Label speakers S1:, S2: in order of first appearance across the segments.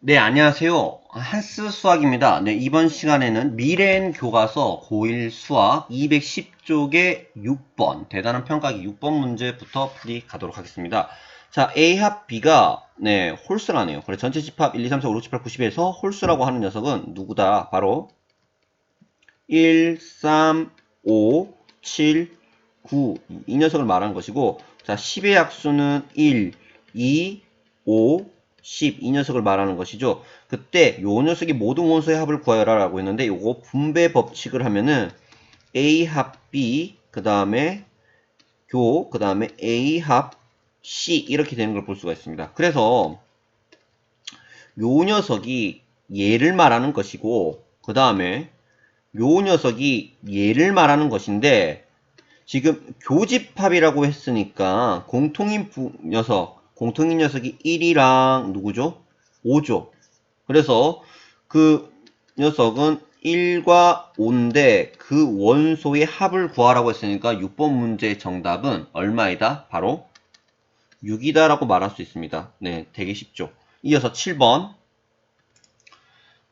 S1: 네, 안녕하세요. 한스 수학입니다. 네, 이번 시간에는 미래엔 교과서 고1 수학 210쪽의 6번, 대단한 평가기 6번 문제부터 풀이 가도록 하겠습니다. 자, A 합 B가, 네, 홀수라네요. 그래, 전체 집합 1, 2, 3, 4, 5, 6, 7, 8, 90에서 홀수라고 하는 녀석은 누구다? 바로 1, 3, 5, 7, 9. 이 녀석을 말하는 것이고, 자, 10의 약수는 1, 2, 5, 10. 이 녀석을 말하는 것이죠. 그때 요 녀석이 모든 원소의 합을 구하여라 라고 했는데, 요거 분배 법칙을 하면은 A 합 B, 그 다음에 교, 그 다음에 A 합 C 이렇게 되는 걸 볼 수가 있습니다. 그래서 요 녀석이 얘를 말하는 것이고, 그 다음에 요 녀석이 얘를 말하는 것인데 지금 교집합이라고 했으니까 공통인 부, 녀석, 공통인 녀석이 1이랑 누구죠? 5죠. 그래서 그 녀석은 1과 5인데 그 원소의 합을 구하라고 했으니까 6번 문제의 정답은 얼마이다? 바로 6이다 라고 말할 수 있습니다. 네, 되게 쉽죠. 이어서 7번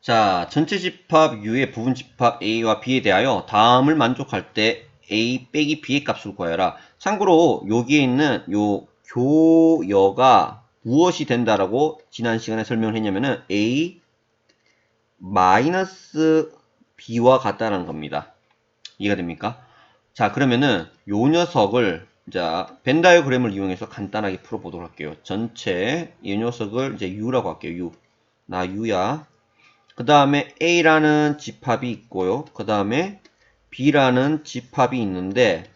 S1: 자, 전체 집합 U의 부분 집합 A와 B에 대하여 다음을 만족할 때 A 빼기 B의 값을 구하여라. 참고로 여기에 있는 요 교여가 무엇이 된다라고 지난 시간에 설명을 했냐면은 A 마이너스 B와 같다라는 겁니다. 이해가 됩니까? 자, 그러면은 요 녀석을 자, 벤 다이어그램을 이용해서 간단하게 풀어보도록 할게요. 전체 이 녀석을 이제 U라고 할게요. U. 나 U야. 그 다음에 A라는 집합이 있고요. 그 다음에 B라는 집합이 있는데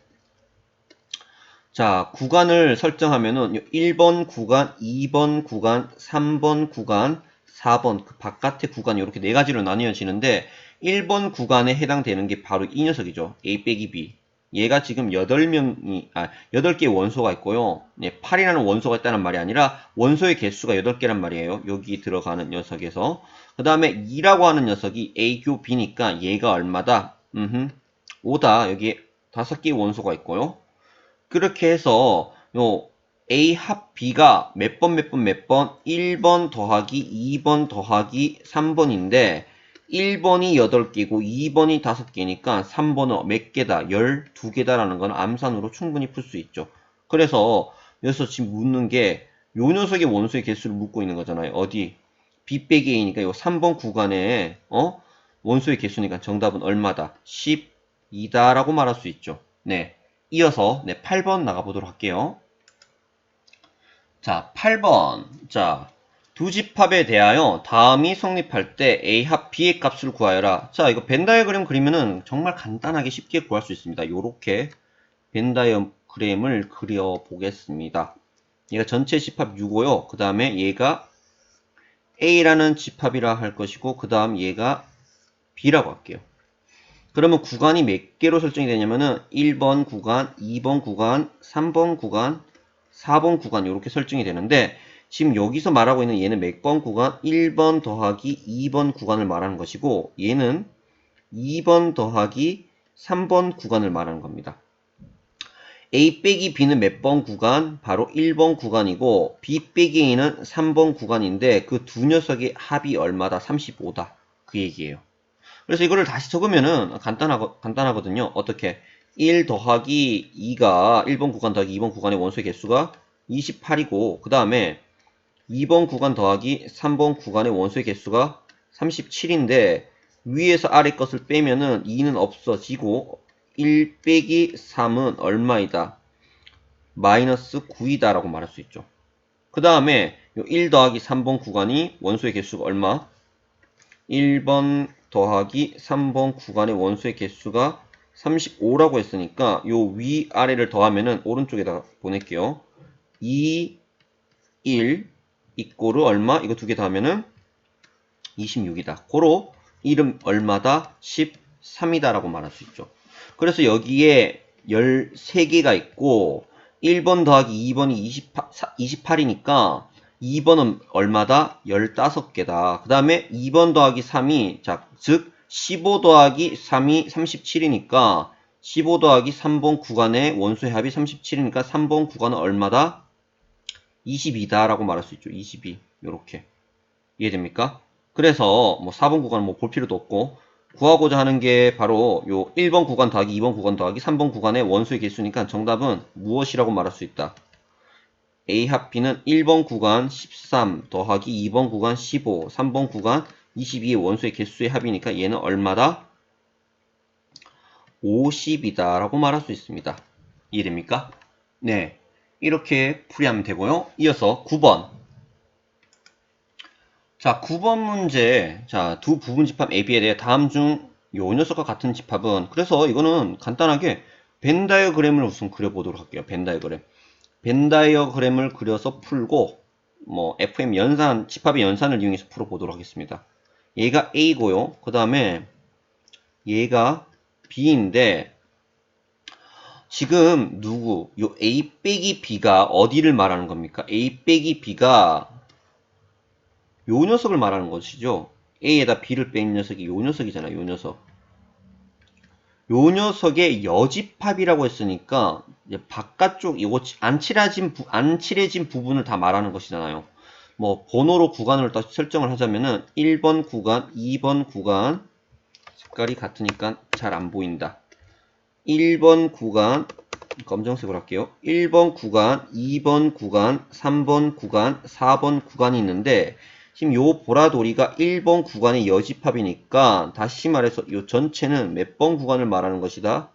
S1: 자 구간을 설정하면은 1번 구간, 2번 구간, 3번 구간, 4번 그 바깥의 구간이 이렇게 네 가지로 나뉘어지는데 1번 구간에 해당되는 게 바로 이 녀석이죠. A 빼기 B. 얘가 지금 8명이, 아, 8개의 원소가 있고요. 네, 8이라는 원소가 있다는 말이 아니라 원소의 개수가 8개란 말이에요. 여기 들어가는 녀석에서. 그 다음에 2라고 하는 녀석이 A 교 B니까 얘가 얼마다? 음흠. 5다. 여기 5개의 원소가 있고요. 그렇게 해서 요 A 합 B가 몇 번 몇 번 몇 번 1번 더하기 2번 더하기 3번인데 1번이 8개고 2번이 5개니까 3번은 몇 개다? 12개다라는 건 암산으로 충분히 풀 수 있죠. 그래서 여기서 지금 묻는 게 요 녀석의 원소의 개수를 묻고 있는 거잖아요. 어디? B 빼기 A니까 요 3번 구간에 어? 원소의 개수니까 정답은 얼마다? 12다라고 말할 수 있죠. 네. 이어서 네, 8번 나가보도록 할게요. 자, 8번. 자, 두 집합에 대하여 다음이 성립할 때 A 합 B의 값을 구하여라. 자, 이거 벤 다이어그램 그리면은 정말 간단하게 쉽게 구할 수 있습니다. 요렇게 벤 다이어그램을 그려 보겠습니다. 얘가 전체 집합 6고요. 그 다음에 얘가 A라는 집합이라 할 것이고 그 다음 얘가 B라고 할게요. 그러면 구간이 몇 개로 설정이 되냐면은 1번 구간, 2번 구간, 3번 구간, 4번 구간 이렇게 설정이 되는데 지금 여기서 말하고 있는 얘는 몇 번 구간? 1번 더하기 2번 구간을 말하는 것이고 얘는 2번 더하기 3번 구간을 말하는 겁니다. A 빼기 B는 몇 번 구간? 바로 1번 구간이고 B 빼기 A는 3번 구간인데 그 두 녀석의 합이 얼마다? 35다. 그 얘기예요. 그래서 이거를 다시 적으면은 간단하거, 간단하거든요. 어떻게? 1 더하기 2가 1번 구간 더하기 2번 구간의 원소의 개수가 28이고 그 다음에 2번 구간 더하기 3번 구간의 원소의 개수가 37인데 위에서 아래 것을 빼면은 2는 없어지고 1 빼기 3은 얼마이다? 마이너스 9이다 라고 말할 수 있죠. 그 다음에 1 더하기 3번 구간이 원소의 개수가 얼마? 1번 더하기 3번 구간의 원소의 개수가 35라고 했으니까 요 위아래를 더하면은 오른쪽에다 보낼게요. 2, 1 이꼬르 얼마? 이거 두 개 더하면은 26이다. 고로 1은 얼마다? 13이다 라고 말할 수 있죠. 그래서 여기에 13개가 있고 1번 더하기 2번이 28, 28이니까 2번은 얼마다? 15개다. 그 다음에 2번 더하기 3이 자, 즉 15 더하기 3이 37이니까 15 더하기 3번 구간의 원소의 합이 37이니까 3번 구간은 얼마다? 22다 라고 말할 수 있죠. 22 요렇게 이해됩니까? 그래서 뭐 4번 구간 뭐볼 필요도 없고 구하고자 하는 게 바로 요 1번 구간 더하기 2번 구간 더하기 3번 구간의 원소의 개수니까 정답은 무엇이라고 말할 수 있다. A 합 B는 1번 구간 13 더하기 2번 구간 15, 3번 구간 22의 원소의 개수의 합이니까 얘는 얼마다? 50이다 라고 말할 수 있습니다. 이해됩니까? 네. 이렇게 풀이하면 되고요. 이어서 9번. 자, 9번 문제. 자, 두 부분 집합 AB에 대해 다음 중 요 녀석과 같은 집합은 그래서 이거는 간단하게 벤 다이어그램을 우선 그려보도록 할게요. 벤 다이어그램. 벤 다이어그램을 그려서 풀고 뭐 FM 연산, 집합의 연산을 이용해서 풀어보도록 하겠습니다. 얘가 A고요. 그 다음에 얘가 B인데 지금 누구 요 A 빼기 B가 어디를 말하는 겁니까? A 빼기 B가 요 녀석을 말하는 것이죠. A에다 B를 뺀 녀석이 요 녀석이잖아요. 요 녀석. 요 녀석의 여집합이라고 했으니까 바깥쪽 요거 안 칠해진 부, 안 칠해진 부분을 다 말하는 것이잖아요. 뭐 번호로 구간을 또 설정을 하자면은 1번 구간, 2번 구간 색깔이 같으니까 잘 안 보인다. 1번 구간 검정색으로 할게요. 1번 구간, 2번 구간, 3번 구간, 4번 구간이 있는데 지금 요 보라돌이가 1번 구간의 여집합이니까 다시 말해서 요 전체는 몇 번 구간을 말하는 것이다?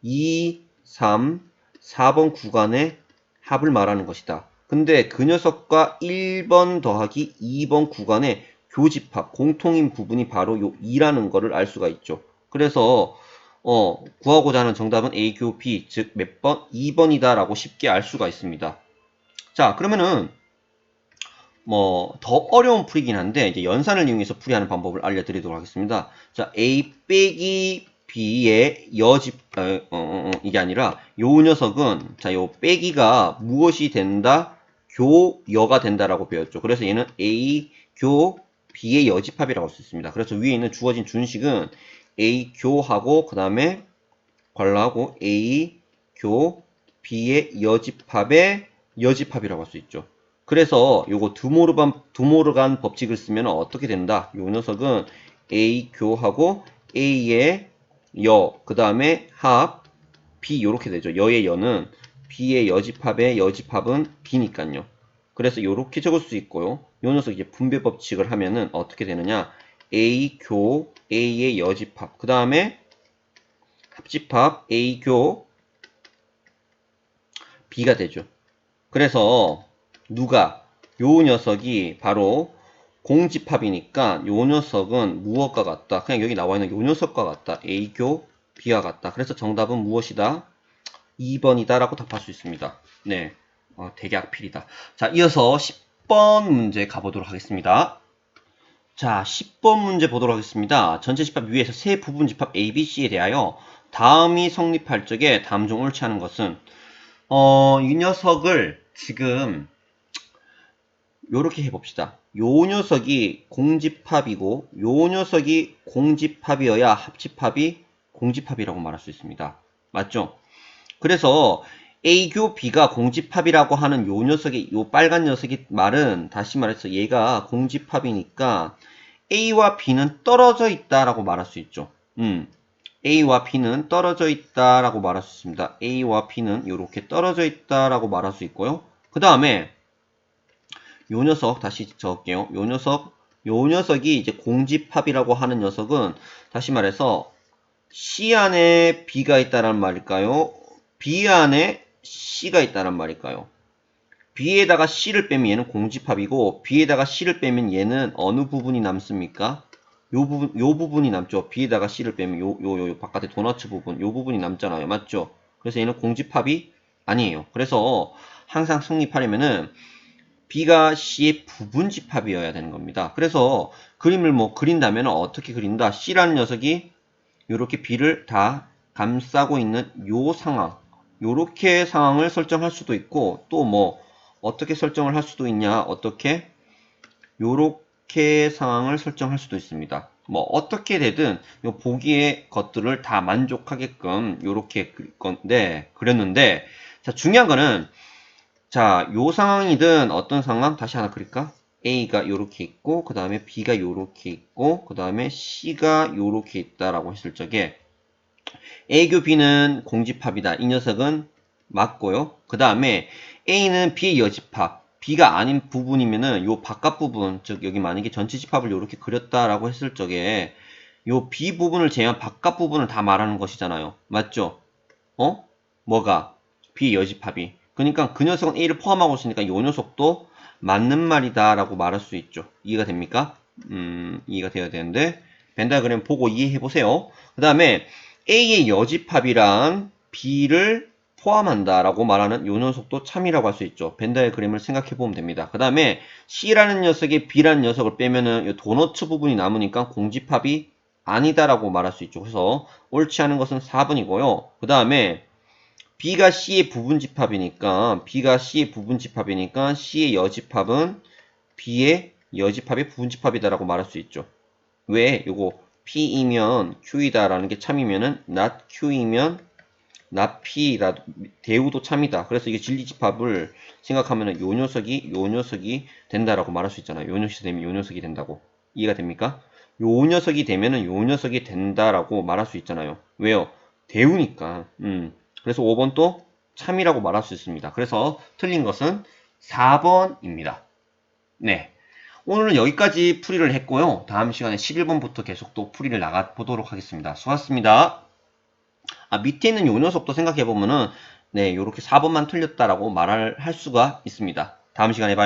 S1: 2, 3, 4번 구간의 합을 말하는 것이다. 근데 그 녀석과 1번 더하기 2번 구간의 교집합, 공통인 부분이 바로 요 2라는 거를 알 수가 있죠. 그래서 어, 구하고자 하는 정답은 A, 교, B, 즉 몇 번? 2번이다 라고 쉽게 알 수가 있습니다. 자, 그러면은 뭐 더 어려운 풀이긴 한데 이제 연산을 이용해서 풀이하는 방법을 알려드리도록 하겠습니다. 자, A 빼기 B의 여집 어, 어, 어, 이게 아니라 요 녀석은 자, 요 빼기가 무엇이 된다? 교여가 된다라고 배웠죠. 그래서 얘는 A 교 B의 여집합이라고 할 수 있습니다. 그래서 위에 있는 주어진 준식은 A 교하고 그 다음에 관라하고 A 교 B의 여집합의 여집합이라고 할 수 있죠. 그래서 요거 드모르간, 드모르간 법칙을 쓰면 어떻게 된다? 요 녀석은 A 교하고 A의 여, 그 다음에 합, B 요렇게 되죠. 여의 여는 B의 여집합의 여집합은 B니까요. 그래서 요렇게 적을 수 있고요. 요 녀석 이제 분배 법칙을 하면은 어떻게 되느냐? A 교 A의 여집합, 그 다음에 합집합 A 교 B가 되죠. 그래서 누가 요 녀석이 바로 공집합이니까 요 녀석은 무엇과 같다? 그냥 여기 나와 있는 요 녀석과 같다. A교 B와 같다. 그래서 정답은 무엇이다? 2번이다 라고 답할 수 있습니다. 네. 어, 되게 악필이다. 자, 이어서 10번 문제 가보도록 하겠습니다. 자, 10번 문제 보도록 하겠습니다. 전체 집합 위에서 세 부분 집합 A, B, C에 대하여 다음이 성립할 적에 다음 중 옳지 않은 것은 어, 이 녀석을 지금 요렇게 해봅시다. 요 녀석이 공집합이고 요 녀석이 공집합이어야 합집합이 공집합이라고 말할 수 있습니다. 맞죠? 그래서 A교 B가 공집합이라고 하는 요 녀석이 요 빨간 녀석이 말은 다시 말해서 얘가 공집합이니까 A와 B는 떨어져 있다라고 말할 수 있죠. 음. A와 B는 떨어져 있다라고 말할 수 있습니다. A와 B는 이렇게 떨어져 있다라고 말할 수 있고요. 그 다음에 요 녀석 다시 적을게요. 요 녀석 요 녀석이 이제 공집합이라고 하는 녀석은 다시 말해서 C 안에 B가 있다란 말일까요? B 안에 C가 있다란 말일까요? B에다가 C를 빼면 얘는 공집합이고 B에다가 C를 빼면 얘는 어느 부분이 남습니까? 요 부분 요 부분이 남죠. B에다가 C를 빼면 요 요 요 바깥에 도너츠 부분 요 부분이 남잖아요. 맞죠? 그래서 얘는 공집합이 아니에요. 그래서 항상 성립하려면은 B가 C의 부분 집합이어야 되는 겁니다. 그래서 그림을 뭐 그린다면 어떻게 그린다? C라는 녀석이 이렇게 B를 다 감싸고 있는 요 상황, 요렇게 상황을 설정할 수도 있고 또 뭐 어떻게 설정을 할 수도 있냐? 어떻게 요렇게 상황을 설정할 수도 있습니다. 뭐 어떻게 되든 요 보기의 것들을 다 만족하게끔 요렇게 건데 그렸는데 자 중요한 거는 자, 요 상황이든 어떤 상황? 다시 하나 그릴까? A가 요렇게 있고 그 다음에 B가 요렇게 있고 그 다음에 C가 요렇게 있다라고 했을 적에 A교 B는 공집합이다. 이 녀석은 맞고요. 그 다음에 A는 B의 여집합, B가 아닌 부분이면은 요 바깥 부분, 즉 여기 만약에 전체 집합을 요렇게 그렸다라고 했을 적에 요 B 부분을 제외한 바깥 부분을 다 말하는 것이잖아요. 맞죠? 어? 뭐가? B의 여집합이. 그러니까 그 녀석은 A를 포함하고 있으니까 요 녀석도 맞는 말이다 라고 말할 수 있죠. 이해가 됩니까? 음, 이해가 돼야 되는데 벤다그램 보고 이해해 보세요. 그 다음에 A의 여집합이랑 B를 포함한다 라고 말하는 요 녀석도 참이라고 할 수 있죠. 벤다그램을 생각해 보면 됩니다. 그 다음에 C라는 녀석에 B라는 녀석을 빼면은 요 도너츠 부분이 남으니까 공집합이 아니다라고 말할 수 있죠. 그래서 옳지 않은 것은 4번이고요. 그 다음에 B가 C의 부분집합이니까 B가 C의 부분집합이니까 C의 여집합은 B의 여집합의 부분집합이다라고 말할 수 있죠. 왜? 요거 P이면 Q이다라는 게 참이면은 not Q이면 not P라 대우도 참이다. 그래서 이게 진리집합을 생각하면은 요 녀석이 요 녀석이 된다라고 말할 수 있잖아요. 요 녀석이 되면 요 녀석이 된다고. 이해가 됩니까? 요 녀석이 되면은 요 녀석이 된다라고 말할 수 있잖아요. 왜요? 대우니까. 음. 그래서 5번 또 참이라고 말할 수 있습니다. 그래서 틀린 것은 4번입니다. 네. 오늘은 여기까지 풀이를 했고요. 다음 시간에 11번부터 계속 또 풀이를 나가 보도록 하겠습니다. 수고하셨습니다. 아, 밑에 있는 요 녀석도 생각해 보면은 네, 요렇게 4번만 틀렸다라고 말할 할 수가 있습니다. 다음 시간에 봐요.